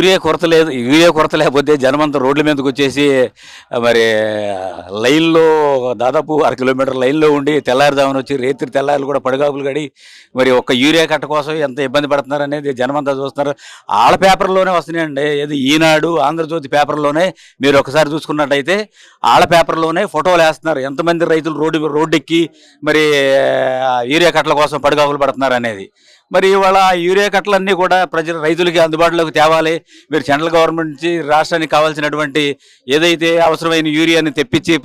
Urea కొరత లేదు urea కొరత లేకపోతే జనమంతా రోడ్ల మీదకి వచ్చేసి మరి లైన్లో దాదాపు అర కిలోమీటర్ లైన్లో ఉండి తెల్లారుదామని వచ్చి రేత్రి తెల్లారులు కూడా పడిగాపులు గడి మరి ఒక్క యూరియా కట్ట కోసం ఎంత ఇబ్బంది పడుతున్నారు అనేది జనమంతా చూస్తున్నారు. ఆళ్ళ పేపర్లోనే వస్తున్నాయండి. ఏది ఈనాడు ఆంధ్రజ్యోతి పేపర్లోనే మీరు ఒకసారి చూసుకున్నట్టయితే ఆళ్ళ పేపర్లోనే ఫోటోలు వేస్తున్నారు. ఎంతమంది రైతులు రోడ్డు రోడ్డెక్కి మరి యూరియా కట్టల కోసం పడిగాపులు పడుతున్నారు అనేది. మరి ఇవాళ యూరియా కట్టలన్నీ కూడా ప్రజల రైతులకి అందుబాటులోకి తేవాలి. మీరు సెంట్రల్ గవర్నమెంట్ నుంచి రాష్ట్రానికి కావాల్సినటువంటి ఏదైతే అవసరమైన యూరియాని తెప్పించి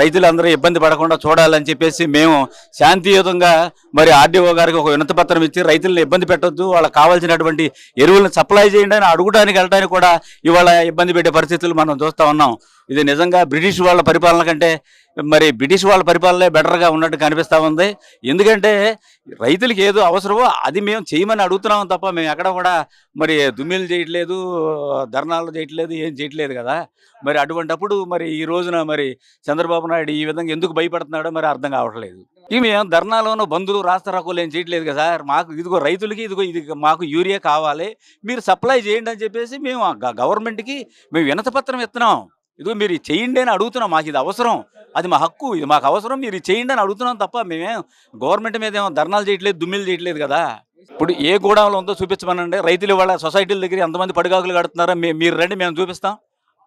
రైతులందరూ ఇబ్బంది పడకుండా చూడాలని చెప్పేసి మేము శాంతియుతంగా మరి ఆర్డీఓ గారికి ఒక వినతి పత్రం ఇచ్చి రైతులను ఇబ్బంది పెట్టొద్దు. వాళ్ళకి కావాల్సినటువంటి ఎరువులను సప్లై చేయండి అని అడుగుడానికి వెళ్ళడానికి కూడా ఇవాళ ఇబ్బంది పెట్టే పరిస్థితులు మనం చూస్తూ ఉన్నాం. ఇది నిజంగా బ్రిటిష్ వాళ్ళ పరిపాలన కంటే మరి బ్రిటిష్ వాళ్ళ పరిపాలనే బెటర్గా ఉన్నట్టు కనిపిస్తూ ఉంది. ఎందుకంటే రైతులకి ఏదో అవసరమో అది మేము చేయమని అడుగుతున్నాం తప్ప మేము ఎక్కడ కూడా మరి దుమ్మిలు చేయట్లేదు ధర్నాలు చేయట్లేదు ఏం చేయట్లేదు కదా. మరి అటువంటప్పుడు మరి ఈ రోజున మరి చంద్రబాబు నాయుడు ఈ విధంగా ఎందుకు భయపడుతున్నాడో మరి అర్థం కావట్లేదు. ఇవి మేము ధర్నాలోనూ బంధువులు రాస్తారాకులు ఏం చేయట్లేదు కదా సార్. మాకు ఇదిగో రైతులకి ఇదిగో ఇది మాకు యూరియా కావాలి. మీరు సప్లై చేయండి అని చెప్పేసి మేము గవర్నమెంట్కి మేము వినతపత్రం ఇస్తున్నాం. ఇదిగో మీరు చేయండి అని అడుగుతున్నాం. మాకు ఇది అవసరం. అది మా హక్కు. ఇది మాకు అవసరం. మీరు చేయండి అని అడుగుతున్నాం తప్ప మేమేం గవర్నమెంట్ మీద ఏమో ధర్నాలు చేయట్లేదు దుమ్మిలు చేయట్లేదు కదా. ఇప్పుడు ఏ గోడౌన్లో ఉందో చూపించమనండి. రైతులు వాళ్ళ సొసైటీల దగ్గర ఎంతమంది పడిగాకులు కడుతున్నారో మీ- మీరు రండి మేము చూపిస్తాం.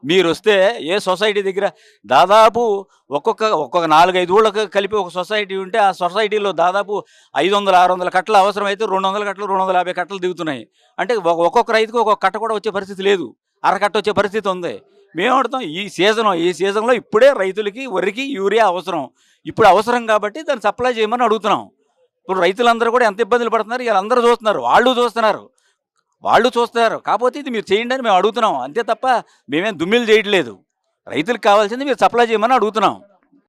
మీరు వస్తే ఏ సొసైటీ దగ్గర దాదాపు ఒక్కొక్క ఒక్కొక్క నాలుగైదు ఊళ్ళకి కలిపి ఒక సొసైటీ ఉంటే ఆ సొసైటీలో దాదాపు ఐదు వందల ఆరు వందల కట్టలు అవసరమైతే రెండు వందల కట్టలు రెండు వందల యాభై కట్టలు దిగుతున్నాయి. అంటే ఒక్కొక్క రైతుకు ఒక్కొక్క కట్ట కూడా వచ్చే పరిస్థితి లేదు. అరకట్ట వచ్చే పరిస్థితి ఉంది. మేము అడుగుతాం ఈ సీజన్ ఈ సీజన్లో ఇప్పుడే రైతులకి వరికి యూరియా అవసరం. ఇప్పుడు అవసరం కాబట్టి దాన్ని సప్లై చేయమని అడుగుతున్నాం. ఇప్పుడు రైతులందరూ కూడా ఎంత ఇబ్బందులు పడుతున్నారు? వీళ్ళందరూ చూస్తున్నారు. వాళ్ళు చూస్తున్నారు. వాళ్ళు చూస్తున్నారు. కాకపోతే ఇది మీరు చేయండి అని మేము అడుగుతున్నాం. అంతే తప్ప మేమేం దుమ్మిలు చేయట్లేదు. రైతులకు కావాల్సింది మీరు సప్లై చేయమని అడుగుతున్నాం.